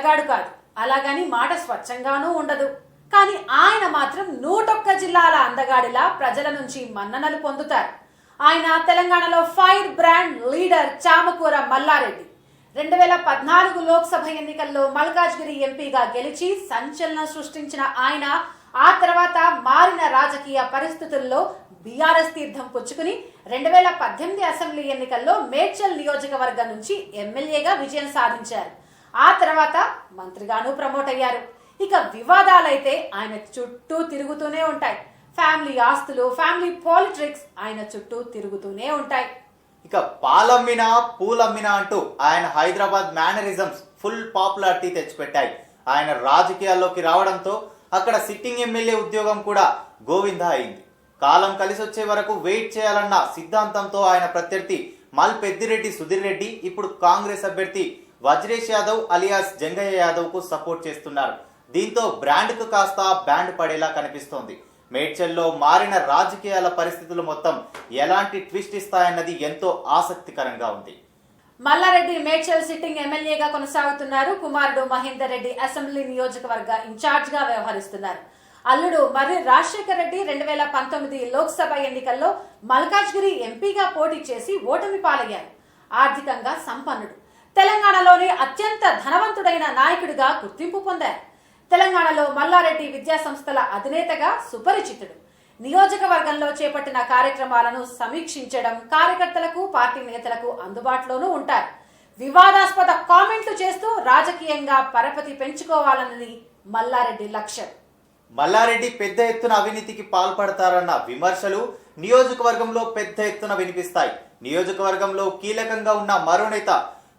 అందగాడు కాదు. అలాగని మాట స్వచ్ఛంగానూ ఉండదు. కానీ ఆయన మాత్రం నూటొక్క జిల్లాల అందగాడిలా ప్రజల నుంచి మన్ననలు పొందుతారు. ఆయన తెలంగాణలో fire brand leader Chamakura Mallareddy. రెండు వేల పద్నాలుగు లోక్సభ ఎన్నికల్లో మల్కాజ్గిరి ఎంపీగా గెలిచి సంచలనం సృష్టించిన ఆయన ఆ తర్వాత మారిన రాజకీయ పరిస్థితుల్లో బీఆర్ఎస్ తీర్థం పుచ్చుకుని రెండు వేల పద్దెనిమిది అసెంబ్లీ ఎన్నికల్లో మేడ్చల్ నియోజకవర్గం నుంచి ఎమ్మెల్యేగా విజయం సాధించారు. ఆ తర్వాత మంత్రిగాను ప్రమోట్ అయ్యారు. ఇక వివాదాలైతే ఆయన చుట్టూ తిరుగుతూనే ఉంటాయి. ఫ్యామిలీ ఆస్తులు ఫ్యామిలీ పాలిటిక్స్ ఆయన చుట్టూ తిరుగుతూనే ఉంటాయి. ఇక పాలమ్మినా పూలమ్మినా అంటూ ఆయన హైదరాబాద్ మేనరిజమ్స్ ఫుల్ పాపులారిటీ తెచ్చిపెట్టాయి. ఆయన రాజకీయాల్లోకి రావడంతో అక్కడ సిట్టింగ్ ఎమ్మెల్యే ఉద్యోగం కూడా గోవింద అయింది. కాలం కలిసి వచ్చే వరకు వెయిట్ చేయాలన్న సిద్ధాంతంతో ఆయన ప్రత్యర్థి మల్ పెద్దిరెడ్డి సుధీర్ రెడ్డి ఇప్పుడు కాంగ్రెస్ అభ్యర్థి వజ్రేష్ యాదవ్ అలియాస్ జంగయ్య యాదవ్కు సపోర్ట్ చేస్తున్నారు. దీంతో బ్రాండ్కు కాస్త బ్యాండ్ పడేలా కనిపిస్తోంది. మేడ్చల్లో మారిన రాజకీయాల పరిస్థితులు మొత్తం ఎలాంటి ట్విస్ట్ ఇస్తాయన్నది ఎంతో ఆసక్తికరంగా ఉంది. మల్లారెడ్డి మేడ్చల్ సిట్టింగ్ ఎమ్మెల్యేగా కొనసాగుతున్నారు. కుమారుడు మహేందర్ రెడ్డి అసెంబ్లీ నియోజకవర్గ ఇన్ఛార్జ్గా వ్యవహరిస్తున్నారు. అల్లుడు మర్రి రాజశేఖర్ రెడ్డి రెండు వేల పంతొమ్మిది లోక్సభ ఎన్నికల్లో మల్కాజ్గిరి ఎంపీగా పోటీ చేసి ఓటమి పాలయ్యారు. ఆర్థికంగా సంపన్నుడు. అత్యంత ధనవంతుడైన నాయకుడిగా గుర్తింపు పొందారు. తెలంగాణలో మల్లారెడ్డి విద్యా సంస్థల అధినేతగా సుపరిచితుడు. నియోజకవర్గంలో చేపట్టిన కార్యక్రమాలను సమీక్షించడం కార్యకర్తలకు పార్టీ నేతలకు అందుబాటులోనూ ఉంటారు. వివాదాస్పద కామెంట్లు చేస్తూ రాజకీయంగా పరపతి పెంచుకోవాలన్నది మల్లారెడ్డి లక్ష్యం. మల్లారెడ్డి పెద్ద ఎత్తున అవినీతికి పాల్పడతారన్న విమర్శలు నియోజకవర్గంలో పెద్ద ఎత్తున వినిపిస్తాయి. నియోజకవర్గంలో కీలకంగా ఉన్న మరో నేత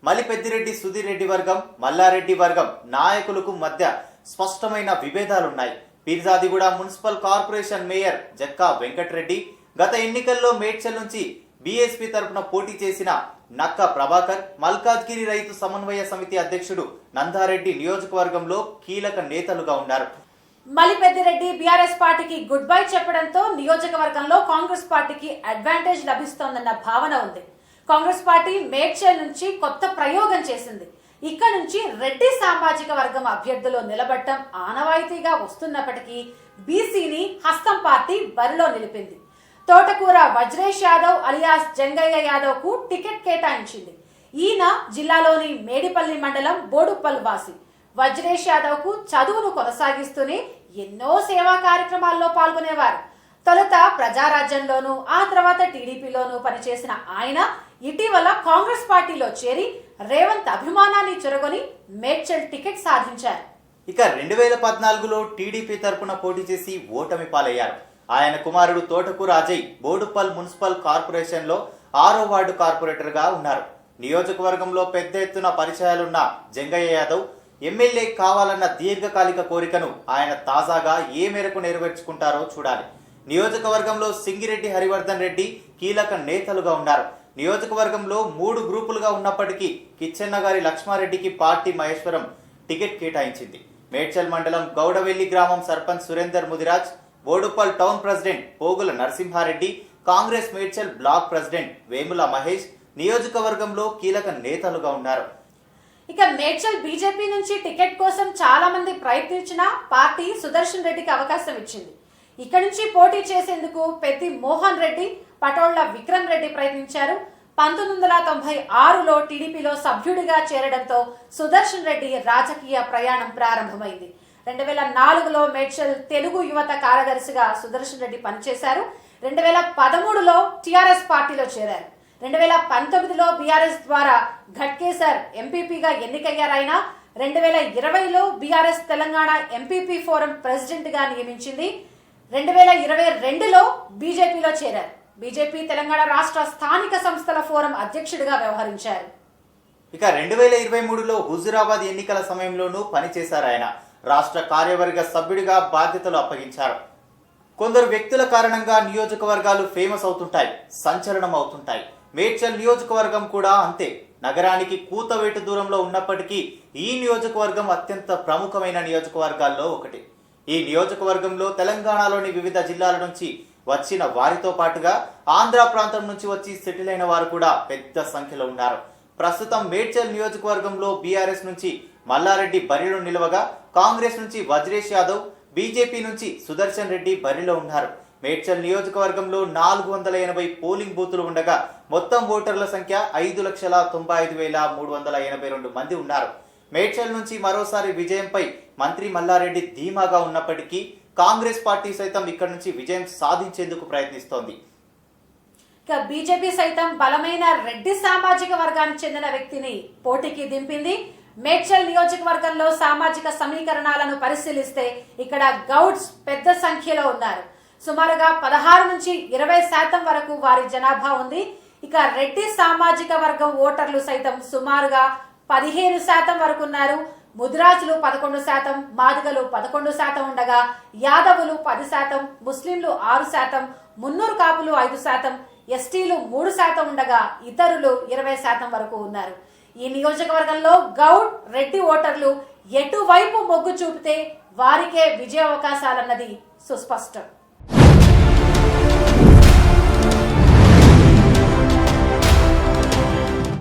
మలిపెద్దిరెడ్డి సుధీర్ రెడ్డి వర్గం మల్లారెడ్డి వర్గం నాయకులకు మధ్య స్పష్టమైన విభేదాలున్నాయి. Peerzadiguda municipal corporation mayor Jakka Venkatreddy గత ఎన్నికల్లో మేడ్చల్ నుంచి బీఎస్పీ తరపున పోటీ చేసిన నక్క ప్రభాకర్ మల్కాజ్గిరి రైతు సమన్వయ సమితి అధ్యక్షుడు నందారెడ్డి నియోజకవర్గంలో కీలక నేతలుగా ఉన్నారు. మలిపెద్దిరెడ్డి బీఆర్ఎస్ పార్టీకి గుడ్ బై చెప్పడంతో నియోజకవర్గంలో కాంగ్రెస్ పార్టీకి అడ్వాంటేజ్ లభిస్తోందన్న భావన ఉంది. కాంగ్రెస్ పార్టీ మేడ్చల్ నుంచి కొత్త ప్రయోగం చేసింది. ఇక్కడ నుంచి రెడ్డి సామాజిక వర్గం అభ్యర్థులు నిలబడటం ఆనవాయితీగా వస్తున్నప్పటికీ బీసీని హస్తం పార్టీ బరిలో నిలిపింది. తోటకూర వజ్రేష్ యాదవ్ అలియాస్ జంగయ్య యాదవ్కు టికెట్ కేటాయించింది. ఈయన జిల్లాలోని మేడిపల్లి మండలం బోడుప్పల్ వాసి వజ్రేష్ యాదవ్కు చదువును కొనసాగిస్తూనే ఎన్నో సేవా కార్యక్రమాల్లో పాల్గొనేవారు. తొలుత ప్రజారాజ్యంలోనూ ఆ తర్వాత టీడీపీలోనూ పనిచేసిన ఆయన ఇటీవల కాంగ్రెస్ పార్టీలో చేరి రేవంత్ అభిమానాన్ని చురగొని మేడ్చల్ టికెట్ సాధించారు. ఇక రెండు వేల పద్నాలుగులో టీడీపీ తరపున పోటీ చేసి ఓటమి పాలయ్యారు. ఆయన కుమారుడు తోటకు అజయ్ బోడుపల్ మున్సిపల్ కార్పొరేషన్లో ఆరో వార్డు కార్పొరేటర్గా ఉన్నారు. నియోజకవర్గంలో పెద్ద ఎత్తున పరిచయాలున్న జంగయ్య యాదవ్ ఎమ్మెల్యే కావాలన్న దీర్ఘకాలిక కోరికను ఆయన తాజాగా ఏ మేరకు నెరవేర్చుకుంటారో చూడాలి. నియోజకవర్గంలో సింగిరెడ్డి హరివర్ధన్ రెడ్డి కీలక నేతలుగా ఉన్నారు. నియోజకవర్గంలో మూడు గ్రూపులుగా ఉన్నప్పటికీ కిచ్చెన్న గారి లక్ష్మారెడ్డికి పార్టీ మహేశ్వరం టికెట్ కేటాయించింది. మేడ్చల్ మండలం గౌడవెల్లి గ్రామం sarpanch Surender Mudiraj Boduppal town president Pogula Narasimhareddy Congress Medchal block president Vemula Mahesh నియోజకవర్గంలో కీలక నేతలుగా ఉన్నారు. ఇక మేడ్చల్ బీజేపీ నుంచి టికెట్ కోసం చాలా మంది ప్రయత్నించినా పార్టీ సుదర్శన్ రెడ్డికి అవకాశం ఇచ్చింది. ఇక్కడి నుంచి పోటీ చేసేందుకు పెద్ది మోహన్ రెడ్డి పటోళ్ళ విక్రమ్ రెడ్డి ప్రయత్నించారు. పంతొమ్మిది వందల తొంభై ఆరులో టీడీపీలో సభ్యుడిగా చేరడంతో సుదర్శన్ రెడ్డి రాజకీయ ప్రయాణం ప్రారంభమైంది. రెండు వేల నాలుగులో మేడ్చల్ తెలుగు యువత కార్యదర్శిగా సుదర్శన్ రెడ్డి పనిచేశారు. రెండు వేల పదమూడులో టీఆర్ఎస్ పార్టీలో చేరారు. రెండు వేల పంతొమ్మిదిలో బీఆర్ఎస్ ద్వారా ఘట్కేసర్ ఎంపీపీగా ఎన్నికయ్యారైనా రెండు వేల ఇరవైలో బీఆర్ఎస్ తెలంగాణ ఎంపీపీ ఫోరం ప్రెసిడెంట్గా నియమించింది. రెండు వేల ఇరవై రెండులో బీజేపీలో చేరారు. బీజేపీ తెలంగాణ రాష్ట్ర స్థానిక సంస్థల ఫోరం అధ్యక్షుడిగా వ్యవహరించారు. ఇక రెండు వేల ఇరవై మూడులో హుజురాబాద్ ఎన్నికల సమయంలోనూ పనిచేశారు ఆయన. రాష్ట్ర కార్యవర్గ సభ్యుడిగా బాధ్యతలు అప్పగించారు. కొందరు వ్యక్తుల కారణంగా నియోజకవర్గాలు ఫేమస్ అవుతుంటాయి సంచలనం అవుతుంటాయి. మేడ్చల్ నియోజకవర్గం కూడా అంతే. నగరానికి కూతవేటు దూరంలో ఉన్నప్పటికీ ఈ నియోజకవర్గం అత్యంత ప్రముఖమైన నియోజకవర్గాల్లో ఒకటి. ఈ నియోజకవర్గంలో తెలంగాణలోని వివిధ జిల్లాల నుంచి వచ్చిన వారితో పాటుగా ఆంధ్ర ప్రాంతం నుంచి వచ్చి సెటిల్ అయిన వారు కూడా పెద్ద సంఖ్యలో ఉన్నారు. ప్రస్తుతం మేడ్చల్ నియోజకవర్గంలో బీఆర్ఎస్ నుంచి మల్లారెడ్డి బరిలో నిలవగా కాంగ్రెస్ నుంచి వజ్రేష్ యాదవ్ బీజేపీ నుంచి సుదర్శన్ రెడ్డి బరిలో ఉన్నారు. మేడ్చల్ నియోజకవర్గంలో నాలుగు వందల ఎనభై పోలింగ్ బూతులు ఉండగా మొత్తం ఓటర్ల సంఖ్య ఐదు లక్షల తొంభై ఐదు వేల మూడు వందల ఎనభై రెండు మంది ఉన్నారు. మేడ్చల్ నుంచి మరోసారి విజయంపై మంత్రి మల్లారెడ్డి ధీమాగా ఉన్నప్పటికీ కాంగ్రెస్ పార్టీ సైతం ఇక్కడి నుంచి విజయం సాధించేందుకు ప్రయత్నిస్తోంది. ఇక బీజేపీ సైతం బలమైన రెడ్డి సామాజిక వర్గానికి చెందిన వ్యక్తిని పోటీకి దింపింది. మేడ్చల్ నియోజకవర్గంలో సామాజిక సమీకరణాలను పరిశీలిస్తే ఇక్కడ గౌడ్స్ పెద్ద సంఖ్యలో ఉన్నారు. సుమారుగా పదహారు నుంచి ఇరవై శాతం వరకు వారి జనాభా ఉంది. ఇక రెడ్డి సామాజిక వర్గం ఓటర్లు సైతం సుమారుగా పదిహేను శాతం వరకు ఉన్నారు. ముద్రాజులు పదకొండు శాతం మాదిగలు పదకొండు శాతం ఉండగా యాదవులు పది శాతం ముస్లింలు ఆరు శాతం మున్నూరు కాపులు ఐదు శాతం ఎస్టీలు మూడు శాతం ఉండగా ఇతరులు ఇరవై శాతం వరకు ఉన్నారు. ఈ నియోజకవర్గంలో గౌడ్ రెడ్డి ఓటర్లు ఎటువైపు మొగ్గు చూపితే వారికే విజయ అవకాశాలన్నది సుస్పష్టం.